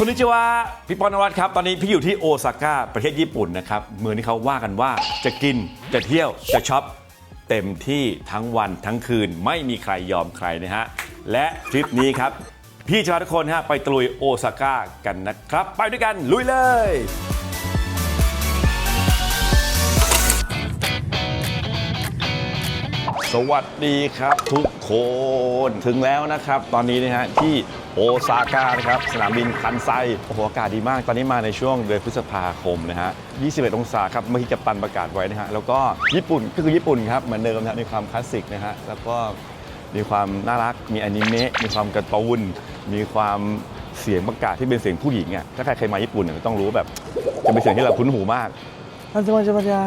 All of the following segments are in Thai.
คนนี้จะว่าพี่ปอนวัตครับตอนนี้พี่อยู่ที่โอซาก้าประเทศญี่ปุ่นนะครับเมืองที่เขาว่ากันว่าจะกินจะเที่ยวจะช็อปเต็มที่ทั้งวันทั้งคืนไม่มีใครยอมใครนะฮะและทริปนี้ครับ พี่จะพาทุกคนฮะไปตลุยโอซาก้ากันนะครับ ไปด้วยกันลุยเลย สวัสดีครับทุกคนถึงแล้วนะครับ ตอนนี้นะฮะที่โอซาก้านะครับสนามบินคันไซโอ้โหอากาศดีมาก ตอนนี้มาในช่วงเดือนพฤษภาคมนะฮะ 21 องศาครับเมื่อกี้กัปตันประกาศไว้นะฮะ แล้วก็ญี่ปุ่นก็คือญี่ปุ่นครับ เหมือนเดิมนะมีความคลาสสิกนะฮะ แล้วก็มีความน่ารัก มีอนิเมะ มีความการ์ตูน มีความเสียงประกาศที่เป็นเสียงผู้หญิงอะ ถ้าใครเคยมาญี่ปุ่นเนี่ยต้องรู้แบบจะเป็นเสียงที่เราคุ้นหูมากมันจะมาจะมาจะ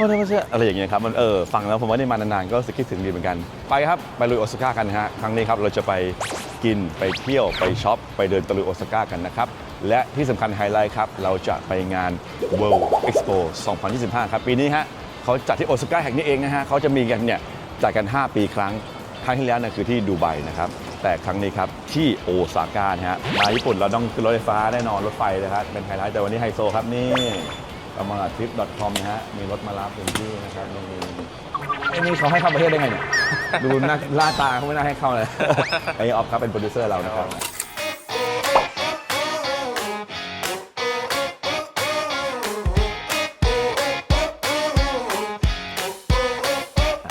พ่อจะมาจะออะไรอย่างเงี้ยครับมันเออฟังแล้วผมว่าได้มานานๆก็รู้สึกคิดถึงดีเหมือนกัน ไปครับ ไปลุยโอซาก้ากันนะฮะครั้งนี้ครับเราจะไปกินไปเที่ยวไปช็อปไปเดินตะลุยโอซาก้ากันนะครับ และที่สำคัญไฮไลท์ครับ เราจะไปงาน World Expo 2025 ครับปีนี้ฮะเขาจัดที่โอซาก้าแห่งนี้เองนะฮะเขาจะมีกันเนี่ยจัดกัน 5 ปีครั้งครั้งที่แล้วนี่ยคือที่ดูไบนะครับแต่ครั้งนี้ครับที่โอซาก้านะฮะมาญี่ปุ่นเราต้องขึ้นรถไฟฟ้าแน่นอนรถไฟนะครับเป็นไฮไลท์แต่วันนี้ไฮโซครับนี่ ประมาทริป .com นะฮะ มีรถมารับถึงที่นะครับนี่ไอ้นี่เขาให้เข้าประเทศได้ไงเนี่ย ดูหน้าล่าตาเขาไม่น่าให้เข้าเลย ไอ้ออฟครับเป็นโปรดิวเซอร์เรานะครับ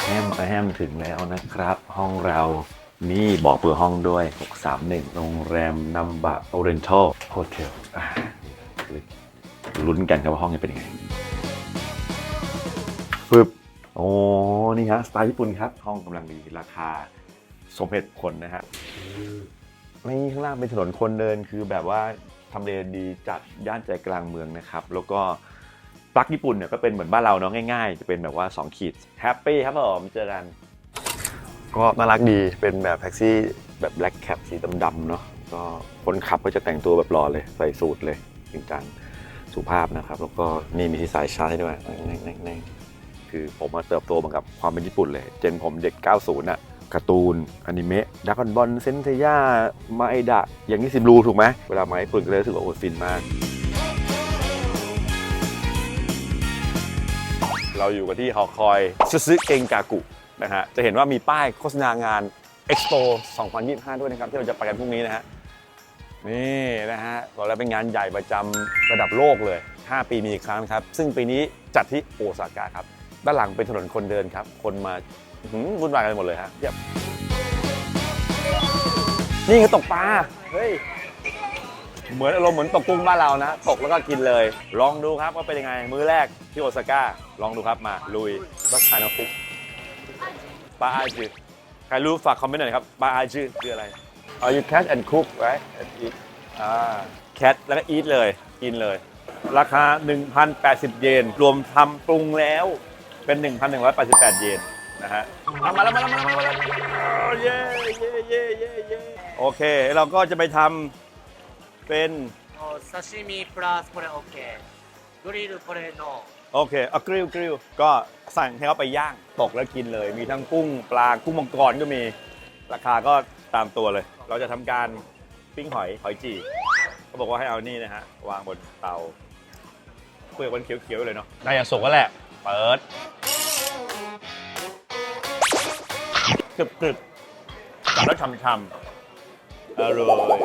แฮมไปแฮมถึงแล้วนะครับ ห้องเรานี่บอกเบอร์ห้องด้วย 631 โรงแรมนัมบะโอเรนทัลโฮเทลลุ้ ลุ้นกันครับว่าห้องจะเป็นยังไงปึ๊บโอ้นี่ฮะสไตล์ญี่ปุ่นครับ ห้องกำลังดีราคาสมเหตุผลนะฮะนี่ข้างล่างเป็นถนนคนเดินคือแบบว่าทำเลดีจัดย่านใจกลางเมืองนะครับ แล้วก็ปลั๊กญี่ปุ่นเนี่ยก็เป็นเหมือนบ้านเราเนาะง่าย ๆ จะเป็นแบบว่า 2 ขีดแฮปปี้ครับผมเจอกัน ก็น่ารักดีเป็นแบบแท็กซี่แบบแบล็ k แคปสีดำๆเนาะก็คนขับก็จะแต่งตัวแบบหล่อเลยใส่สูทเลยจริงจัง สุภาพนะครับ แล้วก็นี่มีที่สายชาร์จให้ด้วยน่งคือผมมาเติบโตมากับความเป็นญี่ปุ่นเลย เจนผมเด็ก 90น่ะการ์ตูนอนิเมะดักอนบอลเซนเซย่ามาไอดะ อย่างนี้ซิมรูถูกไหมเวลามาญี่ปุ่นก็เลยรู้สึกว่าโอ้ฟินมาก เราอยู่กันที่หอคอยซึซึเกงกากุนะฮะจะเห็นว่ามีป้ายโฆษณางาน Expo 2025 ด้วยนะครับ ที่เราจะไปกันพรุ่งนี้นะฮะ นี่นะฮะบอกแล้วเป็นงานใหญ่ประจำระดับโลกเลย 5 ปีมีอีกครั้งครับ ซึ่งปีนี้จัดที่โอซาก้าครับ ด้านหลังเป็นถนนคนเดินครับ คนมาอื้อหือวุ่นวายกันหมดเลยฮะเยียบนี่คือตกปลา เฮ้ย เหมือนอารมณ์เหมือนตกกุ้งบ้านเรานะ ตกแล้วก็กินเลย ลองดูครับว่าเป็นยังไง มื้อแรกที่โอซาก้า ลองดูครับมา ลุยว่าคายนาฟุกปลาอาจือใครรู้ฝากคอมเมนต์หน่อยครับปลาอาจือคืออะไร Are you catch and cook right and eat อ่า catch แล้วก็ eat เลย กินเลย ราคา 1,080 เยน รวมทำปรุงแล้วเป็น 1,188 เยนนะฮะเอามาแล้วมาแล้วมาแล้วมาแล้วเย้เย้เย้เย้เย้โอเค เราก็จะไปทำเป็น お刺身プラスこれ OK グリルこれの โอเคเอากริลกริลก็สั่งให้เขาไปย่าง ตกแล้วกินเลย มีทั้งกุ้งปลา กุ้งมังกรก็มี ราคาก็ตามตัวเลย เราจะทำการปิ้งหอยหอยจีเขาบอกว่าให้เอานี่นะฮะ วางบนเตาเปลือกมันเขียวๆเลยเนาะน่าจะสุกแล้วแหละ เปิดกรึบกรึบจับแล้วช่ำๆอร่อย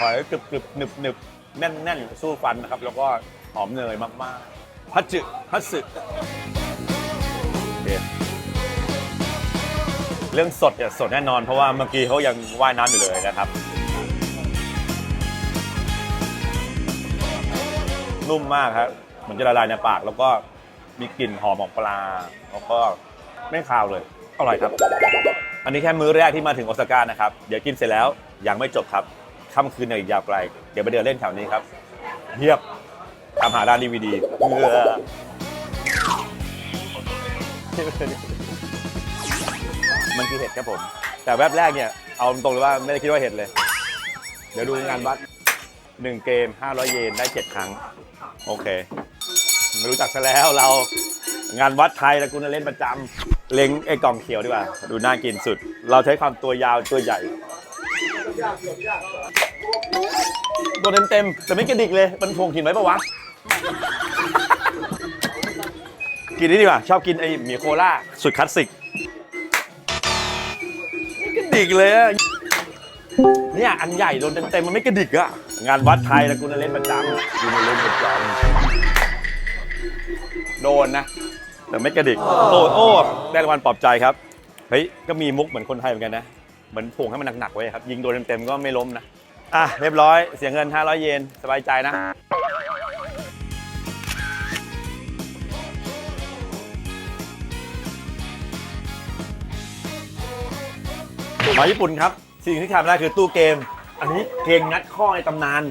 หอยกรึบกรึบหนึบหนึบแน่นแน่นสู้ฟันนะครับ แล้วก็หอมเนยมากๆฮัตจึฮัตสึเด็ด เรื่องสดเนี่ยสดแน่นอนเพราะว่าเมื่อกี้เขายังว่ายน้ำอยู่เลยนะครับ นุ่มมากครับเหมือนจะละลายในปาก แล้วก็มีกลิ่นหอมของปลา แล้วก็ไม่คาวเลยอร่อยครับ อันนี้แค่มื้อแรกที่มาถึงโอซาก้านะครับ เดี๋ยวกินเสร็จแล้วยังไม่จบครับค่ำคืนยังอีกยาวไกลเดี๋ยวไปเดินเล่นแถวนี้ครับเทียบตามหาร้านดีวีดีเพื่อ มันคือเห็ดครับผม แต่แวบแรกเนี่ย เอาตรงเลยว่าไม่ได้คิดว่าเห็ดเลย เดี๋ยวดูงานวัด1เกม 500 เยนได้ 7 ครั้ง โอเค ไม่รู้จักซะแล้วเรางานวัดไทยแล้วกูน่ะเล่นประจำเล็งไอ้กล่องเขียวดีกว่า ดูน่ากินสุด เราใช้ความตัวยาวตัวใหญ่โดนเต็มๆแต่ไม่กระดิกเลย มันพวงกินไว้ปะวะ กินนี่ดีกว่า ชอบกินไอ้หมีโคล่าสุดคลาสสิก ดิกเลยอะเนี่ยอันใหญ่โดนเต็มๆมันไม่กระดิกอะงานวัดไทยแล้วกูน่ะเล่นประจำกูน่ะเล่นประจำโดนนะ แต่ไม่กระดิกโอ้โอ้ได้รางวัลปลอบใจครับเฮ้ยก็มีมุกเหมือนคนไทยเหมือนกันนะเหมือนผงให้มันหนักๆไว้ครับยิงโดนเต็มๆก็ไม่ล้มนะอะเรียบร้อยเสียเงิน 500 เยนสบายใจนะ มาญี่ปุ่นครับ สิ่งที่ขาดไม่ได้คือตู้เกม อันนี้เกมงัดข้อในตำนาน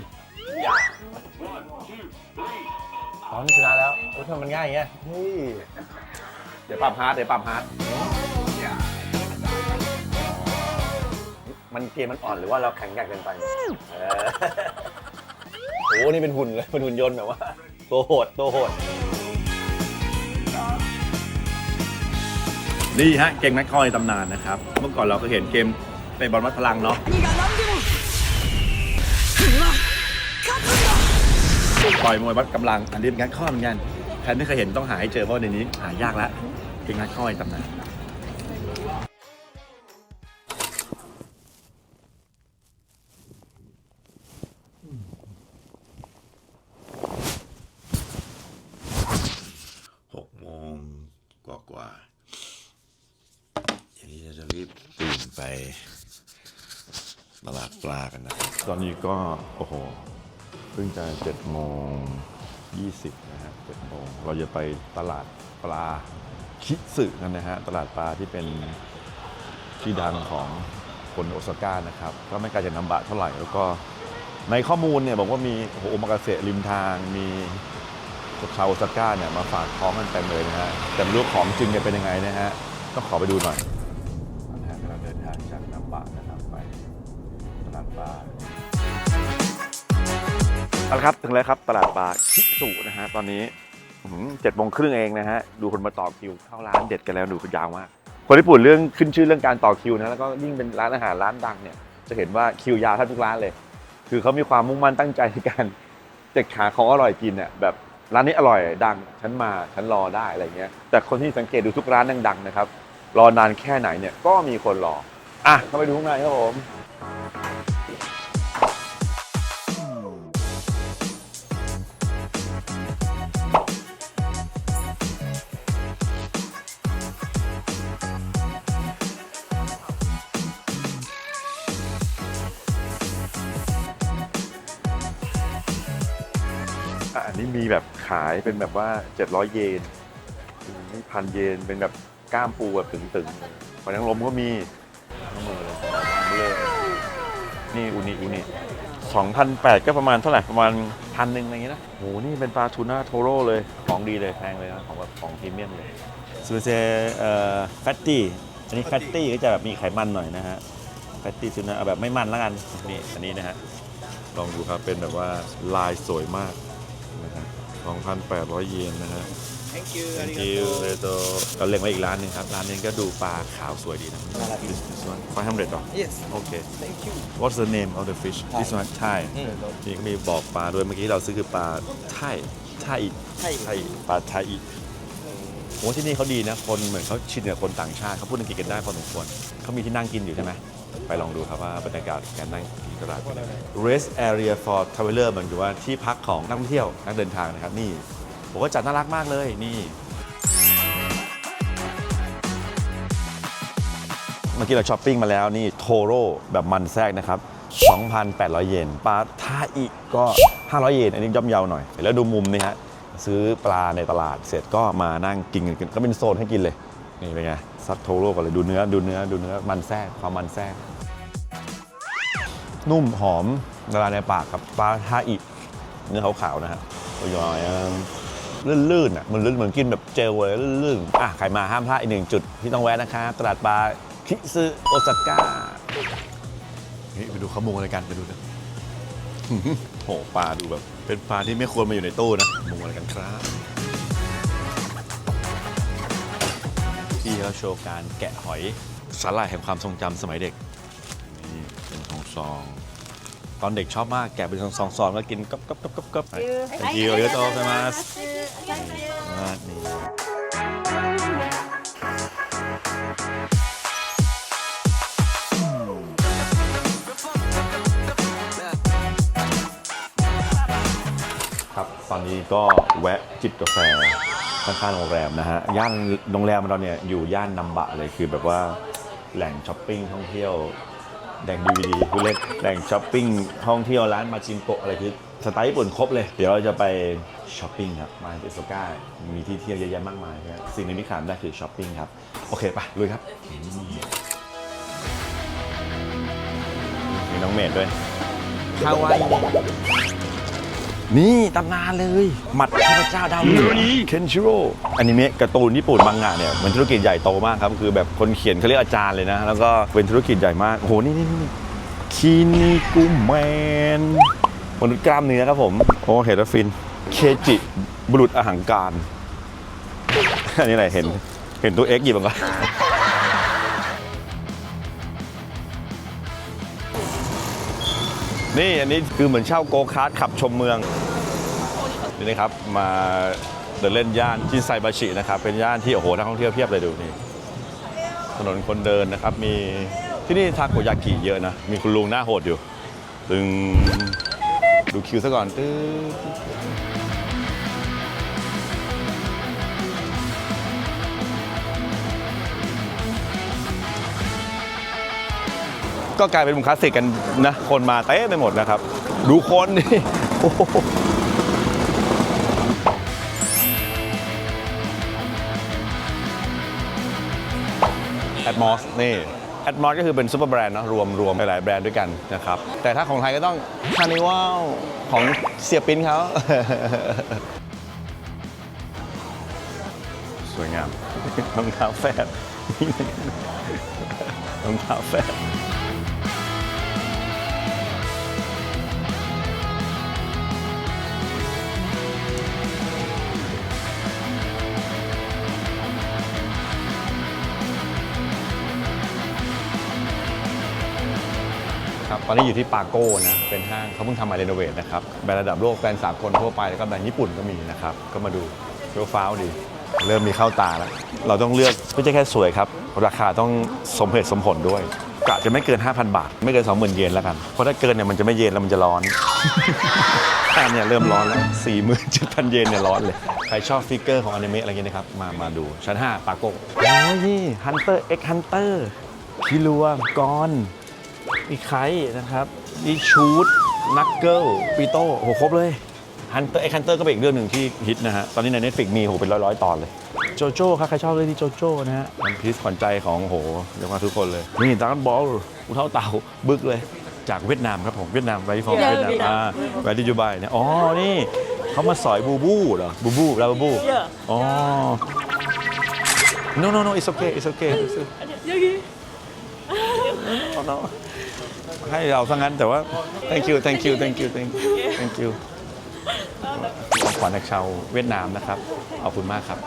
ตอนนี้ชนะแล้วโอ้ทำมันง่ายอย่างเงี้ยเฮ้ยเดี๋ยวปรับฮาร์ดเดี๋ยวปรับฮาร์ดมันเกมมันอ่อนหรือว่าเราแข็งแกร่งเกินไปเออโอ้นี่เป็นหุ่นเลยเป็นหุ่นยนต์แบบว่า ตัวโหดตัวโหด นี่ฮะเกมแม็กคอยตำนานนะครับ เมื่อก่อนเราก็เห็นเกมเป็นบอลวัดพลังเนาะต่อยมวยวัดกำลัง อันนี้เป็นงานข้อเหมือนกันใครไม่เคยเห็นต้องหาให้เจอเพราะในนี้หายากแล้วเกมงานข้อยตำนาน ก็โอ้โหเพิ่งจะ7โมง20นะฮะ7โมงเราจะไปตลาดปลาคิสึกันนะฮะตลาดปลาที่เป็นที่ดังของคนโอซาก้านะครับก็ไม่ไกลจากนัมบะเท่าไหร่แล้วก็ในข้อมูลเนี่ยบอกว่ามีโอโมากาเสะริมทางมีชาวโอซาก้าเนี่ยมาฝากท้องกันเต็มเลยนะฮะแต่ไม่รู้ของจริงเนี่ยเป็นยังไงนะฮะต้องขอไปดูหน่อย เอาละครับถึงแล้วครับตลาดปลาชิสุนะฮะตอนนี้เจ็ดโมงครึ่งเองนะฮะดูคนมาต่อคิวเข้าร้านเด็ดกันแล้วดูยาวมากคนญี่ปุ่นเรื่องขึ้นชื่อเรื่องการต่อคิวนะแล้วก็ยิ่งเป็นร้านอาหารร้านดังเนี่ยจะเห็นว่าคิวยาวแทบทุกร้านเลย คือเขามีความมุ่งมั่นตั้งใจในการจะหาของอร่อยกินเนี่ยแบบร้านนี้อร่อยดังฉันมาฉันรอได้อะไรเงี้ยแต่คนที่สังเกตดูทุกร้านดังๆนะครับรอนานแค่ไหนเนี่ยก็มีคนรออะเข้าไปดูข้างในครับผม อะอันนี้มีแบบขายเป็นแบบว่า 700 เยนนี่พันเยนเป็นแบบกล้ามปูแบบตึงๆปลานังลมก็มีทั้งมือเลยนี่อุนิอุนิ2,008ก็ประมาณเท่าไหร่ประมาณพันหนึ่งอะไรอย่างเงี้ยนะโหนี่เป็นปลาทูน่าโทโร่เลย ของดีเลยแพงเลยนะของแบบของพรีเมียมเลยซูเซเอ่อแฟตตี้อันนี้แฟตตี้ก็จะแบบมีไขมันหน่อยนะฮะแฟตตี้ทูน่าเอาแบบไม่มันแล้วกันนี่อันนี้นะฮะลองดูครับเป็นแบบว่าลายสวยมาก 2,800 เยนนะฮะ Thank you Thank you เลยโตเราเล็งไว้อีกร้านหนึ่งครับ ร้านนี้ก็ดูปลาขาวสวยดีนะ This this one 500หรอ Yes Okay Thank you What's the name of the fish This one Thai นี่ก็มีบอกปลาด้วย เมื่อกี้เราซื้อคือปลาไทยไทยไทยไทยปลาไทยโอ้ที่นี่เขาดีนะ คนเหมือนเขาชินกับคนต่างชาติเขาพูดอังกฤษกันได้พอสมควรเขามีที่นั่งกินอยู่ใช่ไหม ไปลองดูครับว่าบรรยากาศการนั่งตลาดเป็นยังไง Rest area for traveler เหมือนกับว่าที่พักของนักท่องเที่ยวนักเดินทางนะครับนี่ผมว่าจัดน่ารักมากเลยนี่เมื่อกี้เราช้อปปิ้งมาแล้วนี่โทโร่แบบมันแทรกนะครับ 2,800 เยนปลาทาอิก็ 500 เยน อันนี้ย่อมเยาวหน่อย แล้วดูมุมนี่ฮะซื้อปลาในตลาดเสร็จก็มานั่งกินกันก็เป็นโซนให้กินเลย นี่เป็นไงซัดโทโร่ก่อนเลยดูเนื้อดูเนื้อดูเนื้อมันแทรกความมันแทรก นุ่มหอมละลายในปากครับปลาทาอิเนื้อขาวๆนะฮะตัวยอยๆลื่นๆอะมันลื่นเหมือนกินแบบเจลเลยลื่นๆอะใครมาห้ามพลาดอีกหนึ่งจุดที่ต้องแวะนะครับตลาดปลาคิซึโอซาก้านี่ไปดูข้อมูลอะไรกันไปดูนะโหปลาดูแบบ เป็นปลาที่ไม่ควรมาอยู่ในตู้นะมุงอะไรกันครับ นี้เราโชว์การแกะหอยสาหร่ายแห่งความทรงจำสมัยเด็ก นี่เป็นของซอง ตอนเด็กชอบมากแกะเป็นซองซองแล้วกินก๊อบก๊อบก๊อบก๊อบก๊อบไปยิวเยอะโตไปมาสนี่ครับ ตอนนี้ก็แวะจิบกาแฟ ข้างๆโรงแรมนะฮะย่านโรงแรมเราเนี่ยอยู่ย่านนัมบะเลยคือแบบว่าแหล่งช้อปปิ้งท่องเที่ยวแหล่งดีวดีผู้เล่นแหล่งช้อปปิ้งท่องเที่ยวร้านมาจินโกะอะไรคือสไตล์ญี่ปุ่นครบเลย เดี๋ยวเราจะไปช้อปปิ้งครับมาเอสโซก้ามีที่เที่ยวเยอะแยะมากมายครับสิ่งหนึงที่ขาดไม่ได้คือช้อปปิ้งครับ โอเคไปลุยครับ มีน้องเมดด้วยฮาวาย นี่ตำนานเลย หมัดเทพเจ้าดาวเหนือเคนชิโร่อนิเมะการ์ตูนญี่ปุ่นมังงะเนี่ยมันธุรกิจใหญ่โตมากครับ คือแบบคนเขียนเขาเรียกอาจารย์เลยนะ แล้วก็เป็นธุรกิจใหญ่มากโอ้โหนี่นี่นี่คินิกุแมนมนุษย์กล้ามเนื้อครับผม โอ้เห็นแล้วฟินเคจิบุรุษอาหังการอันนี้อะไรเห็นเห็นตัวเอ็กซ์หยิบมัน นี่อันนี้คือเหมือนเช่าโกคาร์ทขับชมเมือง นี่นะครับมาเดินเล่นย่านชินไซบาชินะครับ เป็นย่านที่โอ้โหนักท่องเที่ยวเพียบเลยดูนี่ถนนคนเดินนะครับมีที่นี่ทาโกยากิเยอะนะ มีคุณลุงหน้าโหดอยู่ตึงดูคิวซะก่อนตึ๊ ก็กลายเป็นมุมคลาสสิกกันนะคนมาเต้ไปหมดนะครับ ดูคนนี่แอดมอสนี่แอดมอสก็คือเป็นซูเปอร์แบรนด์เนอะรวมรวมหลายๆแบรนด์ด้วยกันนะครับ แต่ถ้าของไทยก็ต้องคานิวัลของเสียปินเขาสวยงามรองเท้าแฟดรองเท้าแฟด ตอนนี้อยู่ที่ปาโก้นะ เป็นห้างเขาเพิ่งทำมาเรโนเวทนะครับ แบรนด์ระดับโลกแบรนด์สากลทั่วไป แล้วก็แบรนด์ญี่ปุ่นก็มีนะครับ ก็มาดูเฟี้ยวฟ้าวดี เริ่มมีเข้าตาแล้ว เราต้องเลือกไม่ใช่แค่สวยครับ ราคาต้องสมเหตุสมผลด้วยกะจะไม่เกิน 5,000 บาท ไม่เกิน 20,000 เยนแล้วกัน เพราะถ้าเกินเนี่ยมันจะไม่เย็นแล้วมันจะร้อนอันเนี่ยเริ่มร้อนแล้ว47,000 เยนเนี่ยร้อนเลย ใครชอบฟิกเกอร์ของอนิเมะอะไรเงี้ยนะครับ มามาดูชั้น 5 ปาโก้โอ้ยนี่ Hunter x Hunter คิรัวกอน มีไคนะครับมีชูดนักเกิลปีโต้โอ้โหครบเลยฮันเตอร์ไอฮันเตอร์ก็เป็นอีกเรื่องหนึ่งที่ฮิตนะฮะ ตอนนี้ใน Netflix มีโหเป็นร้อยๆ ตอนเลย โจโจ้ครับใครชอบเรื่องที่โจโจ้นะฮะมันพีซขวัญใจของโหเรียกว่าทุกคนเลย นี่ดราก้อนบอลอุเท่าเต่าบึกเลย จากเวียดนามครับผมเวียดนามไวฟอร์มเวียดนามอ่าแวร์ดิจูไบเนี่ยอ๋อนี่เขามาสอยบูบูเหรอบูบูแล้วบูบูอ๋อ no no no it's okay it's okay it's okay no no ให้เราซะงั้นแต่ว่า thank you thank you thank you thank you thank you ของขวัญจากชาวเวียดนามนะครับขอบคุณมากครับ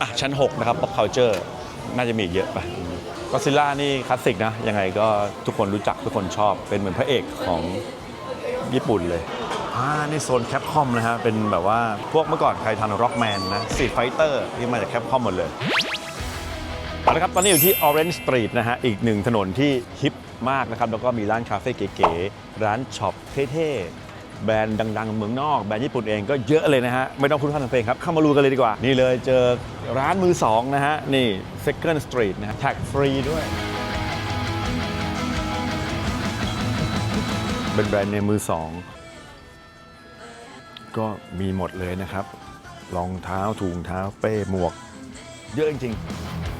อะชั้น 6 นะครับ pop culture น่าจะมีเยอะไปก็ซิล่านี่คลาสสิกนะ ยังไงก็ทุกคนรู้จักทุกคนชอบเป็นเหมือนพระเอกของญี่ปุ่นเลยอ่านี่โซนแคปคอมนะฮะ เป็นแบบว่าพวกเมื่อก่อนใครทันร็อกแมนนะสีไฟเตอร์ที่มาจากแคปคอมหมดเลยเอาละครับ ตอนนี้อยู่ที่ Orange Street นะฮะ อีกหนึ่งถนนที่ฮิป มากนะครับ แล้วก็มีร้านคาเฟ่เก๋ๆ ร้านช็อปเท่ๆ แบรนด์ดังๆ เมืองนอก แบรนด์ญี่ปุ่นเองก็เยอะเลยนะฮะ ไม่ต้องพูดพร่ำทำเพลงครับ เข้ามาดูกันเลยดีกว่า นี่เลยเจอร้านมือสองนะฮะ นี่ Second Street นะฮะแท็กฟรีด้วยเป็นแบรนด์ในมมือสองก็มีหมดเลยนะครับรองเท้าถุงเท้าเป้หมวก เยอะจริงๆ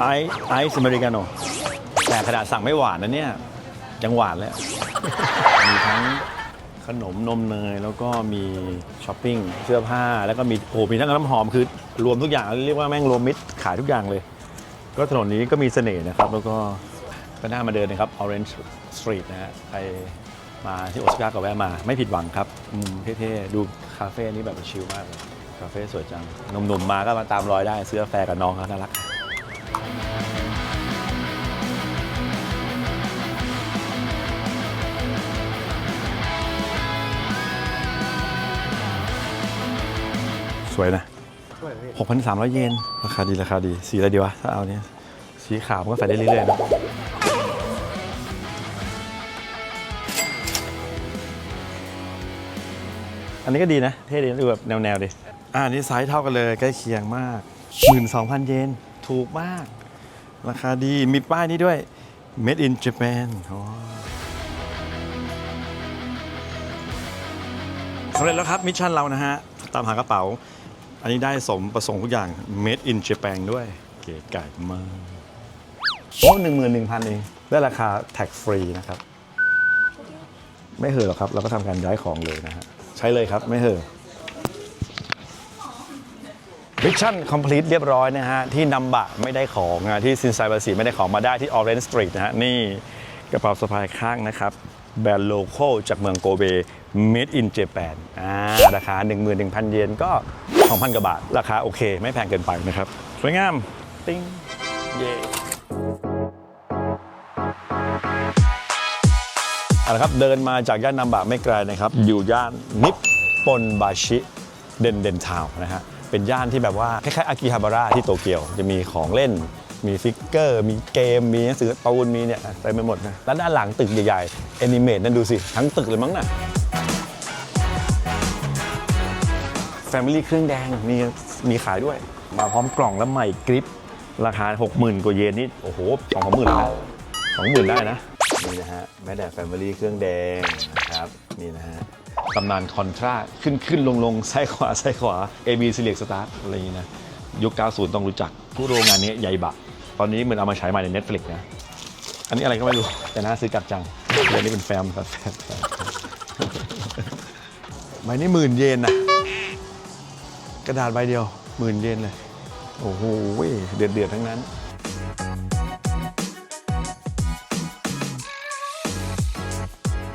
ไอซ์ไอซ์อเมริกาโน่แต่ขนาดสั่งไม่หวานนะเนี่ย ยังหวานเลย มีทั้งขนมนมเนย แล้วก็มีช้อปปิ้งเสื้อผ้าแล้วก็มีโอ้มีทั้งน้ำหอมคือ รวมทุกอย่างเรียกว่าแม่งรวมมิตรขายทุกอย่างเลย ก็ถนนนี้ก็มีเสน่ห์นะครับ แล้วก็ก็น่ามาเดินนะครับ Orange Street นะฮะไปมาที่โอซาก้าก็แวะมาไม่ผิดหวังครับอืมเท่ๆ ดูคาเฟ่นี้แบบชิลมากเลย คาเฟ่สวยจังหนุ่มๆมาก็มาตามรอยได้ซื้อกาแฟกับน้องเขาน่ารัก สวยนะ 6,300 เยน ราคาดี ราคาดี สีอะไรดีวะ ถ้าเอาเนี้ย สีขาวมันก็ใส่ได้เรื่อยๆนะอันนี้ก็ดีนะ เท่ดีดูแบบแนวๆดิอ่านี่ไซส์เท่ากันเลย ใกล้เคียงมาก 12,000 เยน ถูกมาก ราคาดีมีป้ายนี้ด้วย Made in Japan อ๋อสำเร็จแล้วครับมิชชั่นเรานะฮะ ตามหากระเป๋า อันนี้ได้สมประสงค์ทุกอย่าง made in Japan ด้วย เก๋ไก่มากโอ้หนึ่งหมื่นหนึ่งพันเอง ได้ราคา tax free นะครับ ไม่เหอะหรอกครับ เราก็ทำการย้ายของเลยนะฮะ ใช้เลยครับ ไม่เหอะ มิชชั่น complete เรียบร้อยนะฮะ ที่นำบะไม่ได้ของนะที่ซินไซบาสีไม่ได้ของมาได้ที่ Orange Street นะฮะ นี่กระเป๋าสะพายข้างนะครับ แบรนด์โลโก้จากเมืองโกเบ made in Japan อ่าราคา 11,000 เยนก็ 2,000 กว่าบาท ราคาโอเค ไม่แพงเกินไปนะครับ สวยงาม ติ้ง เย่เอาละครับ เดินมาจากย่านนัมบะไม่ไกลนะครับ อยู่ย่านนิปปนบาชิเดนเดนทาวนะฮะ เป็นย่านที่แบบว่าคล้ายๆอากิฮาบาระที่โตเกียวจะมีของเล่น มีฟิกเกอร์ มีเกม มีหนังสือการ์ตูนมีเนี่ยเต็มไปหมดนะแล้วด้านหลังตึกใหญ่ๆแอนิเมตนั่นดูสิ ทั้งตึกเลยมั้งน่ะ Family เครื่องแดงมีมีขายด้วย มาพร้อมกล่องแล้วใหม่กริปราคา 60,000 กว่าเยนนี่โอ้โหสองสามหมื่นนะสองหมื่นได้นะ นี่นะฮะแม่แดด Family เครื่องแดงนะครับ นี่นะฮะ ตำนานคอนทราขึ้นขึ้นลงลงซ้ายขวาซ้ายขวา AB Select Start อะไรอย่างนี้นะ ยุค 90 ต้องรู้จัก ผู้โรงงานนี้ใหญ่บะ ตอนนี้เหมือนเอามาใช้ใหม่ใน Netflix นะ อันนี้อะไรก็ไม่รู้ แต่น่าซื้อกัดจังเดี๋ยวนี้เป็นแฟมครับแฟมใบนี้หมื่นเยนนะกระดาษใบเดียวหมื่นเยนเลยโอ้โหเดือดเดือดทั้งนั้น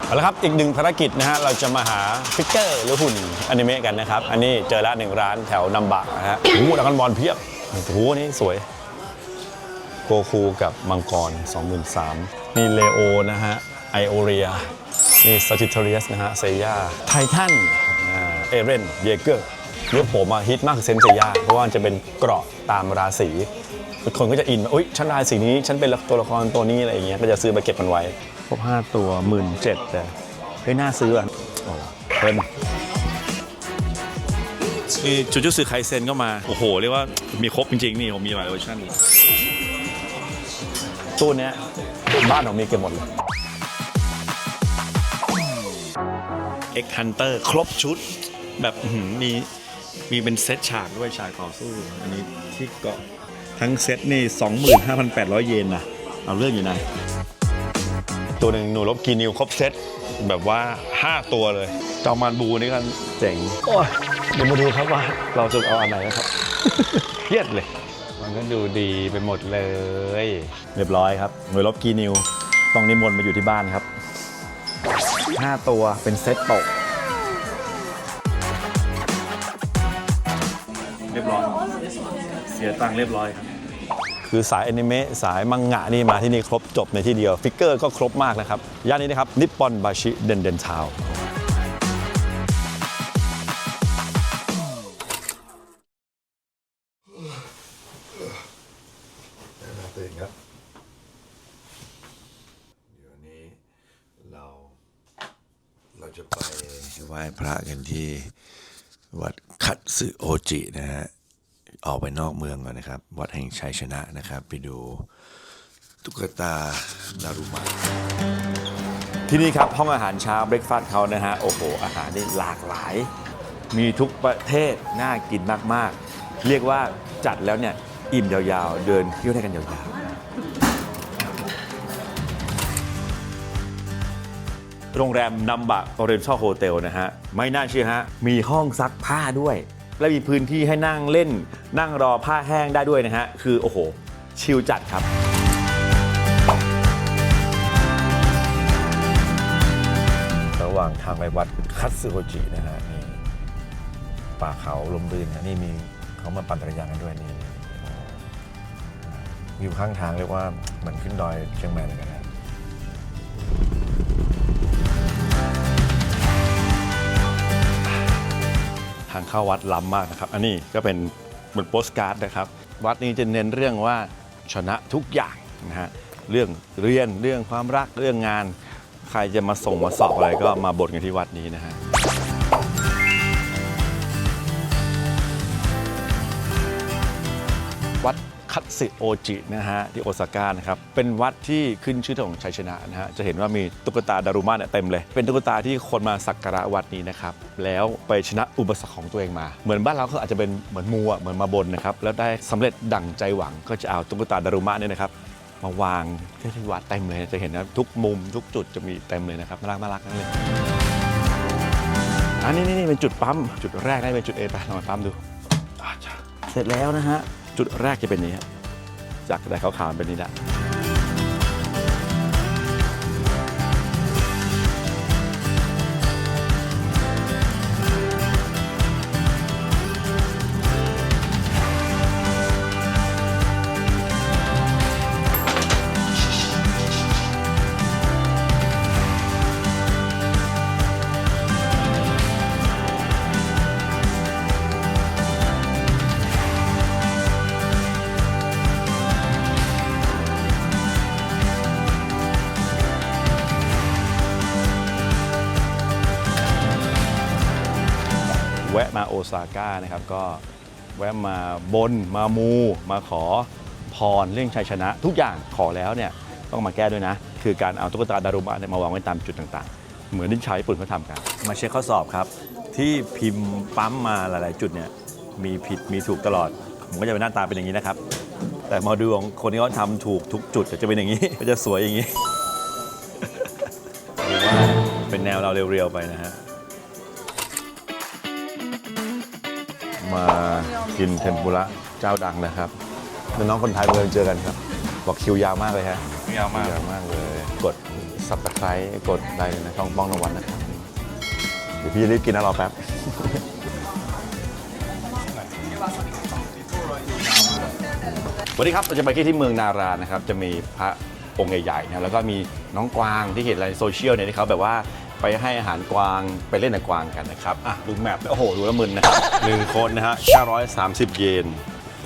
เอาละครับ อีกหนึ่งภารกิจนะฮะ เราจะมาหาฟิกเกอร์หรือหุ่นอนิเมะกันนะครับ อันนี้เจอละหนึ่งร้านแถวนัมบะนะฮะ โอ้โหดักกันบอลเพียบ โอ้โห นี่สวย โกคูกับมังกร 23,000นี่เลโอนะฮะ ไอโอเรีย นี่ซาจิเทเรียสนะฮะ เซย่า ไททันเอเรนเยเกอร์ เรื่องผมมาฮิตมากคือเซนเซย่าเพราะว่ามันจะเป็นเกราะตามราศีคนก็จะอินว่าอุ้ยฉันราศีนี้ฉันเป็นตัวละครตัวนี้อะไรอย่างเงี้ยก็จะซื้อไปเก็บมันไว้ครบ5ตัวหมื่นเจ็ดแต่เฮ้ยน่าซื้ออะโอ้เพิ่นนี่จูจูสึไคเซนก็มา โอ้โห เรียกว่ามีครบจริงๆ นี่ผมมีหลายเวอร์ชันเลยตู้เนี้ยบ้านผมมีเก็บหมดเลย X Hunter ครบชุด แบบอื้อหือมี มีเป็นเซตฉากด้วยฉากต่อสู้ อันนี้ที่เกาะทั้งเซตนี่ 25,800 เยนนะเอาเรื่องอยู่นะตัวหนึ่งหนูลบกีนิวครบเซตแบบว่า 5 ตัวเลยจอมมานบูนี่กันเจ๋งโอ้ยเดี๋ยวมาดูครับว่าเราจะเอาอันไหนนะครับเครียดเลย มันก็ดูดีไปหมดเลย เรียบร้อยครับหน่วยลบกีนิวต้องนิมนต์มาอยู่ที่บ้านครับ 5 ตัวเป็นเซตโตะ เรียบร้อยเสียตังค์เรียบร้อยครับคือสายอนิเมะสายมังงะนี่มาที่นี่ครบจบในที่เดียว ฟิกเกอร์ก็ครบมากนะครับ ย่านนี้นะครับ นิปปอนบาชิเดนเดนทาวตื่นครับ เดี๋ยวนี้เรา เราจะไปไหว้พระกันที่ วัดคัตสึโอจินะฮะออกไปนอกเมืองก่อนนะครับ วัดแห่งชัยชนะนะครับ ไปดูตุ๊กตาดารุมะที่นี่ครับ ห้องอาหารเช้าเบรกฟาสต์เขานะฮะ โอ้โห อาหารนี่หลากหลาย มีทุกประเทศน่ากินมาก ๆ เรียกว่าจัดแล้วเนี่ย อิ่มยาวๆ เดินเที่ยวได้กันยาวๆ โรงแรมนัมบะออเรนชั่ลโฮเทลนะฮะ ไม่น่าเชื่อฮะ มีห้องซักผ้าด้วย และมีพื้นที่ให้นั่งเล่น นั่งรอผ้าแห้งได้ด้วยนะฮะ คือโอ้โห ชิลจัดครับระหว่างทางไปวัดคัตสึโฮจินะฮะนี่ป่าเขาลมรื่นนะนี่มีเขามาปั่นจักรยานกันด้วยนี่วิวข้างทางเรียกว่าเหมือนขึ้นดอยเชียงใหม่เลยนะางเข้าวัดล้ำมากนะครับ อันนี้ก็เป็นบนโปสการ์ดนะครับ วัดนี้จะเน้นเรื่องว่าชนะทุกอย่างนะฮะเรื่องเรียนเรื่องความรักเรื่องงาน ใครจะมาส่งมาสอบอะไรก็มาบนกันที่วัดนี้นะฮะ คัตสึโอจินะฮะที่โอซาก้านะครับเป็นวัดที่ขึ้นชื่อของชัยชนะนะฮะจะเห็นว่ามีตุ๊กตาดารุมะเนี่ยเต็มเลย เป็นตุ๊กตาที่คนมาสักการะวัดนี้นะครับแล้วไปชนะอุปสรรคของตัวเองมา เหมือนบ้านเราก็อาจจะเป็นเหมือนมูอะเหมือนมาบนนะครับแล้วได้สำเร็จดั่งใจหวังก็จะเอาตุ๊กตาดารุมะเนี่ยนะครับมาวางที่วัดเต็มเลยจะเห็นนะทุกมุมทุกจุดจะมีเต็มเลยนะครับน่ารักน่ารักนั่นเลยอันนี้นี่เป็นจุดปั๊มจุดแรกได้เป็นจุดเอไปลองไปปั๊มดูเสร็จแล้วนะฮะ จุดแรกจะเป็นนี้จากกระดาษขาวๆเป็นนี้แหละ โอซาก้านะครับก็แวะมาบนมามู มาขอพรเรื่องชัยชนะ ทุกอย่างขอแล้วเนี่ยต้องมาแก้ด้วยนะ คือการเอาตุ๊กตาดารุมะเนี่ยมาวางไว้ตามจุดต่างๆ เหมือนที่ชาวญี่ปุ่นเขาทำกัน มาเช็คข้อสอบครับ ที่พิมพ์ปั๊มมาหลาย ๆ จุดเนี่ยมีผิดมีถูกตลอด ผมก็จะเป็นหน้าตาเป็นอย่างนี้นะครับ แต่มาดูของคนที่เขาทำถูกทุกจุดจะเป็นอย่างนี้ ก็จะสวยอย่างนี้หรือว่าเป็นแนวเราเรียวๆไปนะฮะ มากินเทมปุระเจ้าดังนะครับน้องๆคนไทยเมืองเจอกันครับ บอกคิวยาวมากเลยฮะยาวมากยาวมากเลย กดซับสไครต์กดได้เลยนะช่องป้องนวันนะครับ เดี๋ยวพี่จะรีบกินนะรอแป๊บวันนี้ครับเราจะไปที่ที่เมืองนารานะครับ จะมีพระองค์ใหญ่ๆนะแล้วก็มีน้องกวางที่เห็นในโซเชียลเนี่ยที่เขาแบบว่า ไปให้อาหารกวางไปเล่นกับกวางกันนะครับอะดูแมพโอ้โหดูแล้วมึนนะครับหนึ่งคนนะฮะ930 เยน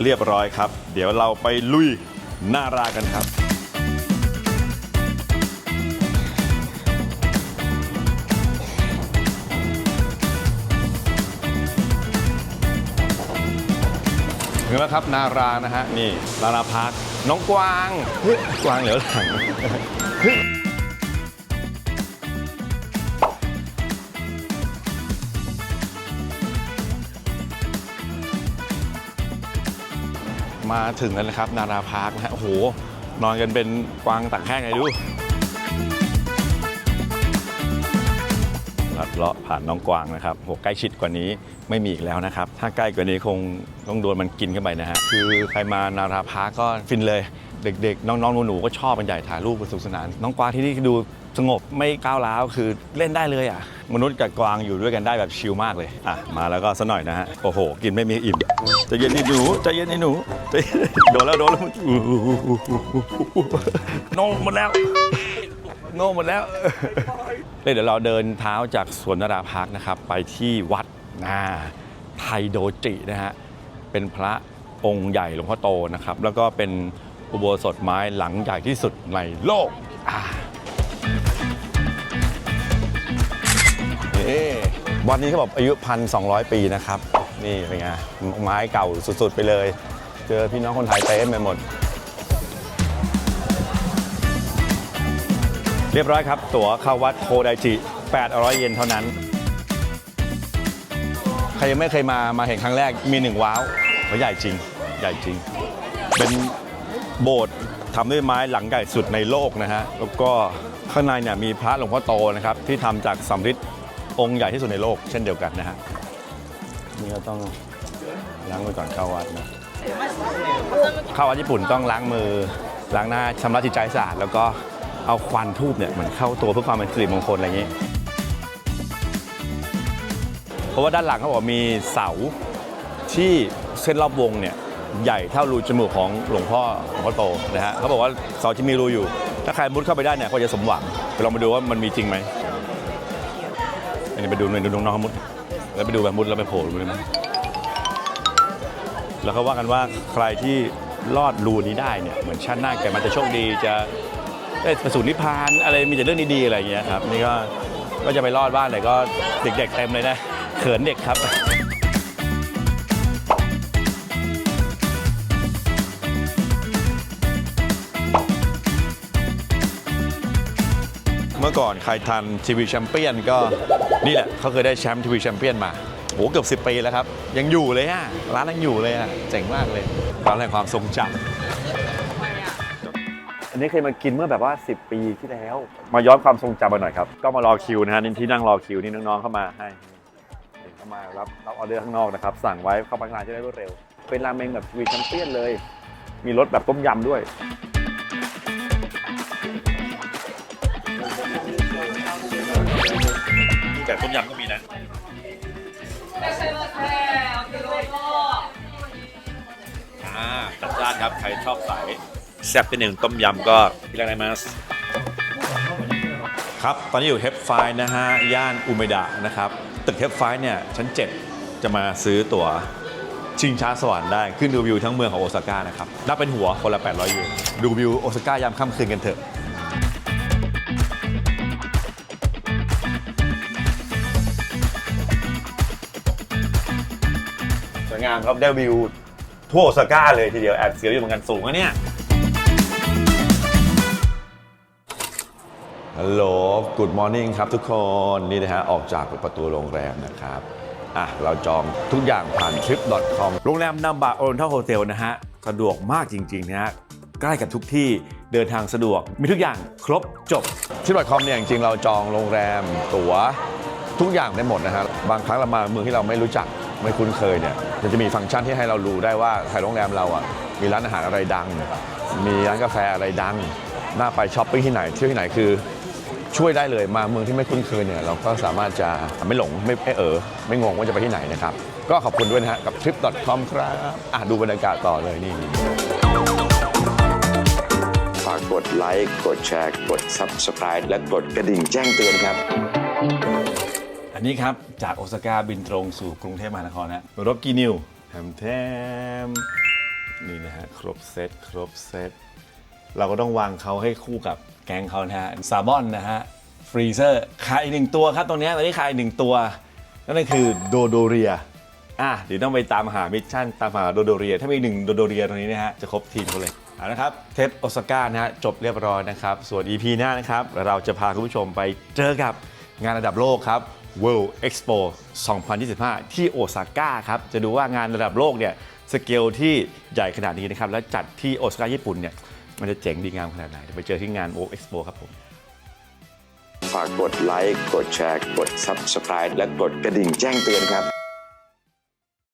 เรียบร้อยครับ เดี๋ยวเราไปลุยนารากันครับ ถึงแล้วครับนารานะฮะนี่นาราพาร์คน้องกวางเฮ้ยกวางเหลียวหลังเฮ้ย มาถึงแล้วนะครับ นาราพาร์คนะฮะโอ้โห นอนกันเป็นกวางต่างแห้งไงดูลัดเลาะผ่านน้องกวางนะครับโหใกล้ชิดกว่านี้ไม่มีอีกแล้วนะครับ ถ้าใกล้กว่านี้คงต้องโดนมันกินเข้าไปนะฮะ คือใครมานาราพาร์คก็ฟินเลย เด็กๆ น้องๆหนูๆก็ชอบกันใหญ่ถ่ายรูปกันสนุกสนาน น้องกวางที่นี่ดู สงบไม่ก้าวร้าวคือเล่นได้เลยอะ มนุษย์กับกวางอยู่ด้วยกันได้แบบชิลมากเลย อะ มาแล้วก็สหน่อยนะฮะ โอ้โห กินไม่มีอิ่มใจะเย็นนี่หนูใจะเย็นนี่หนูใจเย็นโดนแล้วโดนแล้วโนหมดแล้วโง่หมดแล้วเดี๋ยวเราเดินเท้าจากสวนนราพาร์คนะครับ ไปที่วัดนาไทโดจินะฮะเป็นพระองค์ใหญ่หลวงพ่อโตนะครับ แล้วก็เป็นอุโบสถไม้หลังใหญ่ที่สุดในโลกอ่า นี่วัดนี้เขาบอกอายุ1,200ปีนะครับ นี่เป็นไงไม้เก่าสุดๆไปเลย เจอพี่น้องคนไทยเต็มไปหมด เรียบร้อยครับ ตั๋วเข้าวัดโคไดจิ 800 เยนเท่านั้น ใครยังไม่เคยมามาเห็นครั้งแรกมีหนึ่งว้าวเพราะใหญ่จริง ใหญ่จริง เป็นโบสถ์ทำด้วยไม้หลังใหญ่สุดในโลกนะฮะ แล้วก็ข้างในเนี่ยมีพระหลวงพ่อโตนะครับที่ทำจากสำริด องค์ใหญ่ที่สุดในโลกเช่นเดียวกันนะฮะนี่ก็ต้องล้างมือก่อนเข้าวัดนะเข้าวัดญี่ปุ่นต้องล้างมือล้างหน้าชำระจิตใจสะอาดแล้วก็เอาควันทูบเนี่ยเหมือนเข้าตัวเพื่อความเป็นสิริมงคลอะไรอย่างนี้ เพราะว่าด้านหลังเขาบอกมีเสาที่เส้นรอบวงเนี่ยใหญ่เท่ารูจมูกของหลวงพ่อหลวงพ่อโตนะฮะเขาบอกว่าเสาที่มีรูอยู่ ถ้าใครมุดเข้าไปได้เนี่ยก็จะสมหวังไปลองมาดูว่ามันมีจริงไหม อันนี้ไปดูไปดูน้องๆเขามุด แล้วไปดูแบบมุดแล้วไปโผล่ดูเลยมั้ยแล้วเขาว่ากันว่าใครที่รอดรูนี้ได้เนี่ยเหมือนชาติหน้าแกมันจะโชคดีจะได้ประสูตินิพพานอะไรมีแต่เรื่องดีๆอะไรอย่างเงี้ยครับนี่ก็ก็จะไปรอดบ้านแต่ก็เด็กๆเต็มเลยนะเขินเด็กครับ มื่อก่อนใครทันทีวีแชมเปี้ยนก็นี่แหละเขาเคยได้แชมป์ทีวีแชมเปี้ยนมาโหเกือบ 10 ปีแล้วครับ ยังอยู่เลยอะ ร้านยังอยู่เลยอะ เจ๋งมากเลยร้านแห่งความทรงจำอันนี้เคยมากินเมื่อแบบว่า 10 ปีที่แล้ว มาย้อนความทรงจำมาหน่อยครับ ก็มารอคิวนะฮะนี่ที่นั่งรอคิวนี่น้องๆเข้ามาให้เข้ามารับรับออเดอร์ข้างนอกนะครับ สั่งไว้เข้ามาทานจะได้รวดเร็ว เป็นราเมงแบบวีแชมเปี้ยนเลย มีรสแบบต้มยำด้วย แต่ต้มยำก็มีนะอ่าจัดจ้านครับ ใครชอบสายแซ่บเป็นหนึ่งต้มยำก็พิลาไนมาสครับ ตอนนี้อยู่เฮปไฟนะฮะ ย่านอุเมดะนะครับ ตึกเฮปไฟเนี่ย ชั้น 7 จะมาซื้อตั๋วชิงช้าสวรรค์ได้ ขึ้นดูวิวทั้งเมืองของโอซาก้านะครับ นับเป็นหัวคนละ 800เยนดูวิวโอซาก้ายามค่ำคืนกันเถอะ วยงามครับได้วิวทั่วโอซาก้าเลยทีเดียวแอบเสียวอยู่เหมือนกันสูงนะเนี่ยฮัลโหลกูดมอร์นิ่งครับทุกคนนี่นะฮะออกจากประตูโรงแรมนะครับอะเราจองทุกอย่างผ่าน trip.com โรงแรมนัมบะโอ n น a l โฮเทลนะฮะ สะดวกมากจริงๆนะฮะใกล้กับทุกที่เดินทางสะดวก มีทุกอย่างครบจบ trip.com เนี่ยจริงๆเราจองโรงแรมตั๋วทุกอย่างได้หมดนะฮะบางครั้งเรามาเมืองที่เราไม่รู้จัก ไม่คุ้นเคยเนี่ยมันจะมีฟังก์ชันที่ให้เรารู้ได้ว่าใครโรงแรมเราอะมีร้านอาหารอะไรดัง มีร้านกาแฟอะไรดังน่าไปช้อปปิ้งที่ไหนเที่ยวที่ไหนคือช่วยได้เลยมาเมืองที่ไม่คุ้นเคยเนี่ยเราก็สามารถจะไม่หลงไม่ไม่เออไม่งงว่าจะไปที่ไหนนะครับ ก็ขอบคุณด้วยนะฮะกับ trip.com ครับอะดูบรรยากาศต่อเลยนี่ฝากกดไลค์กดแชร์กด Subscribe และกดกระดิ่งแจ้งเตือนครับ อันนี้ครับ จากโอซาก้าบินตรงสู่กรุงเทพมหานครนะรถกีนิวแถมแถมนี่นะฮะ ครบเซตครบเซตเราก็ต้องวางเขาให้คู่กับแกงเขานะฮะซาบอนนะฮะฟรีเซอร์ขายอีกหนึ่งตัวครับตรงนี้ตอนนี้ขายอีกหนึ่งตัว นั่นก็คือโดโดเรียอะเดี๋ยวต้องไปตามหามิชชั่นตามหาโดโดเรีย ถ้ามีหนึ่งโดโดเรียตรงนี้นะฮะ จะครบทีมเขาเลยเอาละครับ เทปโอซาก้านะฮะ จบเรียบร้อยนะครับ ส่วน EP หน้านะครับ เราจะพาคุณผู้ชมไปเจอกับงานระดับโลกครับ World Expo 2025 ที่โอซาก้าครับ จะดูว่างานระดับโลกเนี่ยสเกลที่ใหญ่ขนาดนี้นะครับ และจัดที่โอซาก้าญี่ปุ่นเนี่ยมันจะเจ๋งดีงามขนาดไหนไปเจอที่งาน World Expo ครับผมฝากกดไลค์ กดแชร์ กด Subscribe และกดกระดิ่งแจ้งเตือนครับ